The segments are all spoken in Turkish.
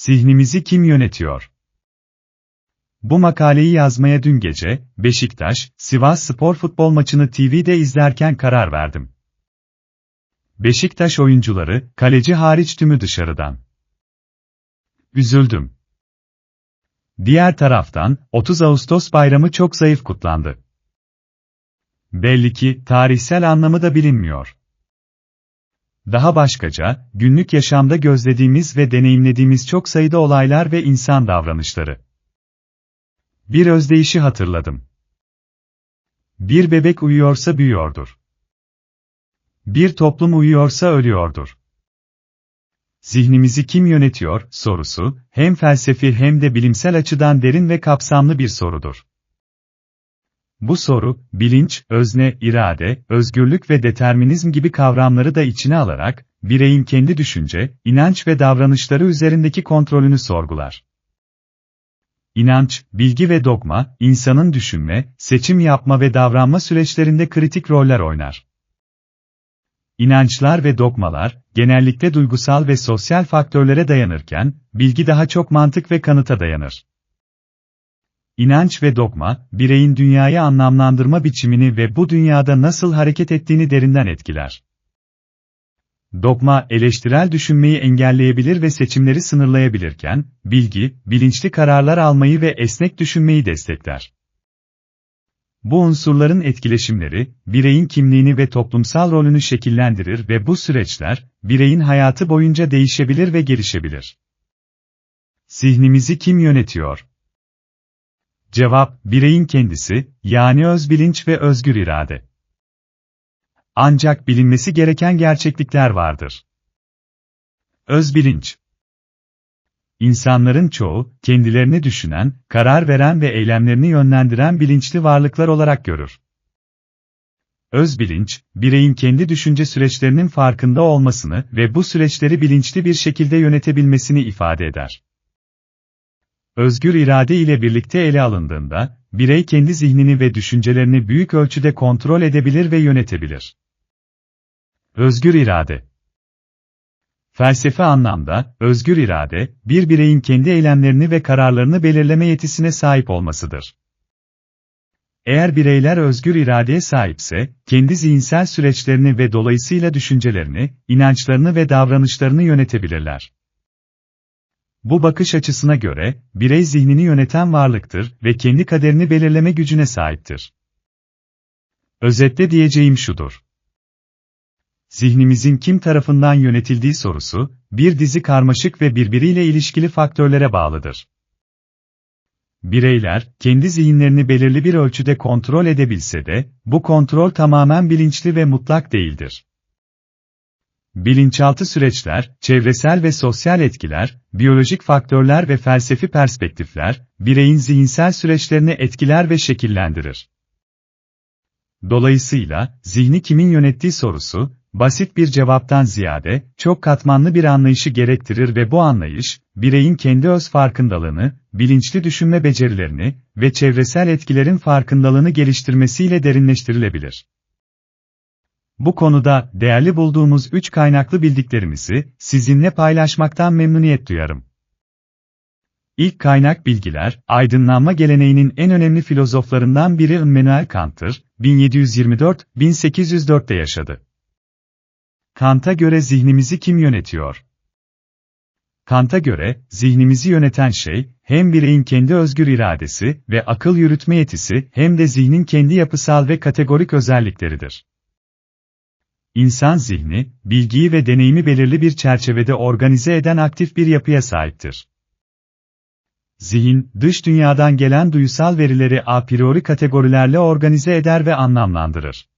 Zihnimizi kim yönetiyor? Bu makaleyi yazmaya dün gece, Beşiktaş, Sivas Spor futbol maçını TV'de izlerken karar verdim. Beşiktaş oyuncuları, kaleci hariç tümü dışarıdan. Üzüldüm. Diğer taraftan, 30 Ağustos bayramı çok zayıf kutlandı. Belli ki, tarihsel anlamı da bilinmiyor. Daha başkaca, günlük yaşamda gözlediğimiz ve deneyimlediğimiz çok sayıda olaylar ve insan davranışları. Bir özdeyişi hatırladım. Bir bebek uyuyorsa büyüyordur. Bir toplum uyuyorsa ölüyordur. Zihnimizi kim yönetiyor sorusu, hem felsefi hem de bilimsel açıdan derin ve kapsamlı bir sorudur. Bu soru, bilinç, özne, irade, özgürlük ve determinizm gibi kavramları da içine alarak, bireyin kendi düşünce, inanç ve davranışları üzerindeki kontrolünü sorgular. İnanç, bilgi ve dogma, insanın düşünme, seçim yapma ve davranma süreçlerinde kritik roller oynar. İnançlar ve dogmalar, genellikle duygusal ve sosyal faktörlere dayanırken, bilgi daha çok mantık ve kanıta dayanır. İnanç ve dogma, bireyin dünyayı anlamlandırma biçimini ve bu dünyada nasıl hareket ettiğini derinden etkiler. Dogma, eleştirel düşünmeyi engelleyebilir ve seçimleri sınırlayabilirken, bilgi, bilinçli kararlar almayı ve esnek düşünmeyi destekler. Bu unsurların etkileşimleri, bireyin kimliğini ve toplumsal rolünü şekillendirir ve bu süreçler, bireyin hayatı boyunca değişebilir ve gelişebilir. Zihnimizi kim yönetiyor? Cevap, bireyin kendisi, yani öz bilinç ve özgür irade. Ancak bilinmesi gereken gerçeklikler vardır. Öz bilinç. İnsanların çoğu, kendilerini düşünen, karar veren ve eylemlerini yönlendiren bilinçli varlıklar olarak görür. Öz bilinç, bireyin kendi düşünce süreçlerinin farkında olmasını ve bu süreçleri bilinçli bir şekilde yönetebilmesini ifade eder. Özgür irade ile birlikte ele alındığında, birey kendi zihnini ve düşüncelerini büyük ölçüde kontrol edebilir ve yönetebilir. Özgür irade Felsefe anlamda, özgür irade, bir bireyin kendi eylemlerini ve kararlarını belirleme yetisine sahip olmasıdır. Eğer bireyler özgür iradeye sahipse, kendi zihinsel süreçlerini ve dolayısıyla düşüncelerini, inançlarını ve davranışlarını yönetebilirler. Bu bakış açısına göre, birey zihnini yöneten varlıktır ve kendi kaderini belirleme gücüne sahiptir. Özetle diyeceğim şudur. Zihnimizin kim tarafından yönetildiği sorusu, bir dizi karmaşık ve birbiriyle ilişkili faktörlere bağlıdır. Bireyler, kendi zihinlerini belirli bir ölçüde kontrol edebilse de, bu kontrol tamamen bilinçli ve mutlak değildir. Bilinçaltı süreçler, çevresel ve sosyal etkiler, biyolojik faktörler ve felsefi perspektifler, bireyin zihinsel süreçlerini etkiler ve şekillendirir. Dolayısıyla, zihni kimin yönettiği sorusu, basit bir cevaptan ziyade, çok katmanlı bir anlayışı gerektirir ve bu anlayış, bireyin kendi öz farkındalığını, bilinçli düşünme becerilerini ve çevresel etkilerin farkındalığını geliştirmesiyle derinleştirilebilir. Bu konuda değerli bulduğumuz üç kaynaklı bildiklerimizi sizinle paylaşmaktan memnuniyet duyarım. İlk kaynak bilgiler, aydınlanma geleneğinin en önemli filozoflarından biri Immanuel Kant'tır, 1724-1804'te yaşadı. Kant'a göre zihnimizi kim yönetiyor? Kant'a göre, zihnimizi yöneten şey, hem bireyin kendi özgür iradesi ve akıl yürütme yetisi hem de zihnin kendi yapısal ve kategorik özellikleridir. İnsan zihni, bilgiyi ve deneyimi belirli bir çerçevede organize eden aktif bir yapıya sahiptir. Zihin, dış dünyadan gelen duysal verileri a priori kategorilerle organize eder ve anlamlandırır.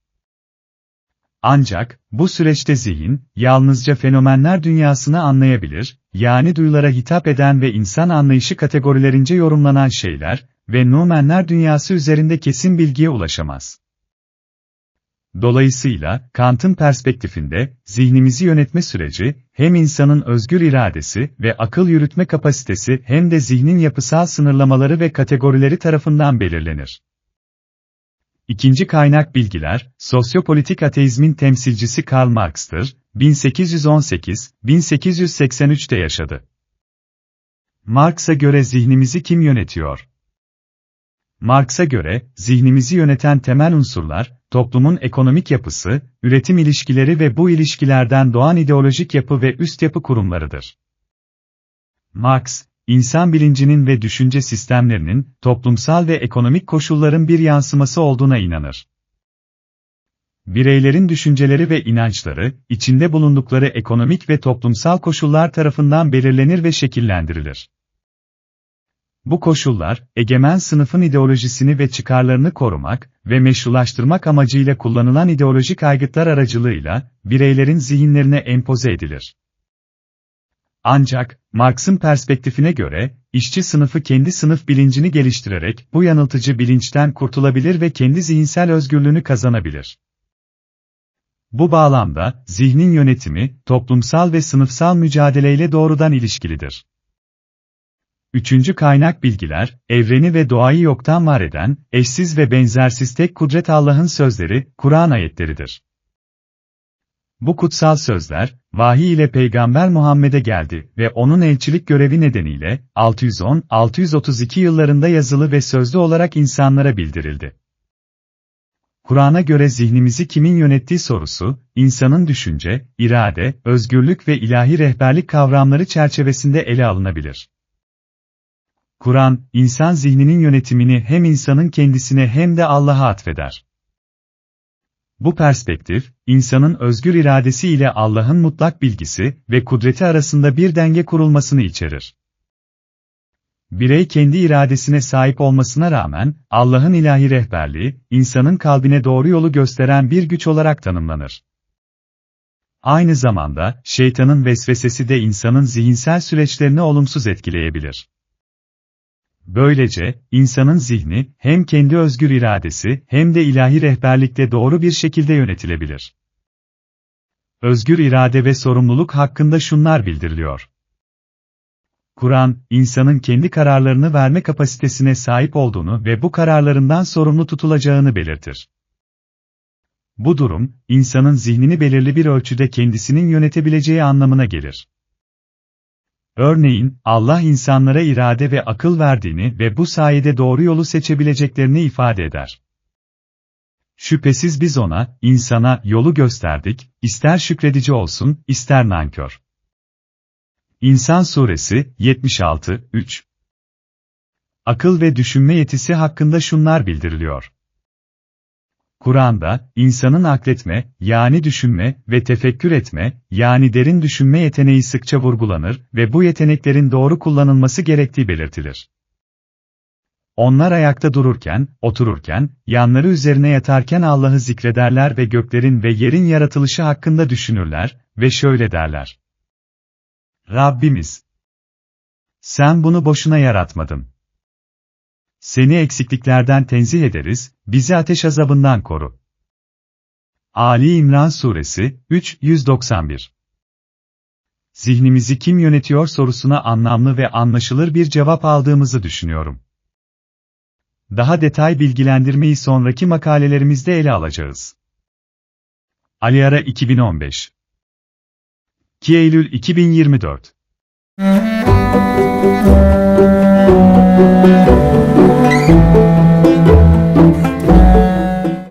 Ancak, bu süreçte zihin, yalnızca fenomenler dünyasını anlayabilir, yani duyulara hitap eden ve insan anlayışı kategorilerince yorumlanan şeyler ve numenler dünyası üzerinde kesin bilgiye ulaşamaz. Dolayısıyla, Kant'ın perspektifinde, zihnimizi yönetme süreci, hem insanın özgür iradesi ve akıl yürütme kapasitesi hem de zihnin yapısal sınırlamaları ve kategorileri tarafından belirlenir. İkinci kaynak bilgiler, sosyopolitik ateizmin temsilcisi Karl Marx'tır, 1818-1883'te yaşadı. Marx'a göre zihnimizi kim yönetiyor? Marx'a göre, zihnimizi yöneten temel unsurlar, toplumun ekonomik yapısı, üretim ilişkileri ve bu ilişkilerden doğan ideolojik yapı ve üst yapı kurumlarıdır. Marx, insan bilincinin ve düşünce sistemlerinin, toplumsal ve ekonomik koşulların bir yansıması olduğuna inanır. Bireylerin düşünceleri ve inançları, içinde bulundukları ekonomik ve toplumsal koşullar tarafından belirlenir ve şekillendirilir. Bu koşullar, egemen sınıfın ideolojisini ve çıkarlarını korumak ve meşrulaştırmak amacıyla kullanılan ideolojik aygıtlar aracılığıyla, bireylerin zihinlerine empoze edilir. Ancak, Marx'ın perspektifine göre, işçi sınıfı kendi sınıf bilincini geliştirerek bu yanıltıcı bilinçten kurtulabilir ve kendi zihinsel özgürlüğünü kazanabilir. Bu bağlamda, zihnin yönetimi, toplumsal ve sınıfsal mücadeleyle doğrudan ilişkilidir. Üçüncü kaynak bilgiler, evreni ve doğayı yoktan var eden, eşsiz ve benzersiz tek kudret Allah'ın sözleri, Kur'an ayetleridir. Bu kutsal sözler, vahiy ile Peygamber Muhammed'e geldi ve onun elçilik görevi nedeniyle, 610-632 yıllarında yazılı ve sözlü olarak insanlara bildirildi. Kur'an'a göre zihnimizi kimin yönettiği sorusu, insanın düşünce, irade, özgürlük ve ilahi rehberlik kavramları çerçevesinde ele alınabilir. Kur'an, insan zihninin yönetimini hem insanın kendisine hem de Allah'a atfeder. Bu perspektif, insanın özgür iradesi ile Allah'ın mutlak bilgisi ve kudreti arasında bir denge kurulmasını içerir. Birey kendi iradesine sahip olmasına rağmen, Allah'ın ilahi rehberliği, insanın kalbine doğru yolu gösteren bir güç olarak tanımlanır. Aynı zamanda, şeytanın vesvesesi de insanın zihinsel süreçlerini olumsuz etkileyebilir. Böylece, insanın zihni, hem kendi özgür iradesi, hem de ilahi rehberlikle doğru bir şekilde yönetilebilir. Özgür irade ve sorumluluk hakkında şunlar bildiriliyor. Kur'an, insanın kendi kararlarını verme kapasitesine sahip olduğunu ve bu kararlarından sorumlu tutulacağını belirtir. Bu durum, insanın zihnini belirli bir ölçüde kendisinin yönetebileceği anlamına gelir. Örneğin, Allah insanlara irade ve akıl verdiğini ve bu sayede doğru yolu seçebileceklerini ifade eder. Şüphesiz biz ona, insana yolu gösterdik, ister şükredici olsun, ister nankör. İnsan Suresi 76 3 Akıl ve düşünme yetisi hakkında şunlar bildiriliyor. Kur'an'da, insanın akletme, yani düşünme ve tefekkür etme, yani derin düşünme yeteneği sıkça vurgulanır ve bu yeteneklerin doğru kullanılması gerektiği belirtilir. Onlar ayakta dururken, otururken, yanları üzerine yatarken Allah'ı zikrederler ve göklerin ve yerin yaratılışı hakkında düşünürler ve şöyle derler. Rabbimiz! Sen bunu boşuna yaratmadın. Seni eksikliklerden tenzih ederiz, bizi ateş azabından koru. Ali İmran Suresi 3 191 Zihnimizi kim yönetiyor sorusuna anlamlı ve anlaşılır bir cevap aldığımızı düşünüyorum. Daha detay bilgilendirmeyi sonraki makalelerimizde ele alacağız. Ali Ara 2015 2 Eylül 2024 Thank you.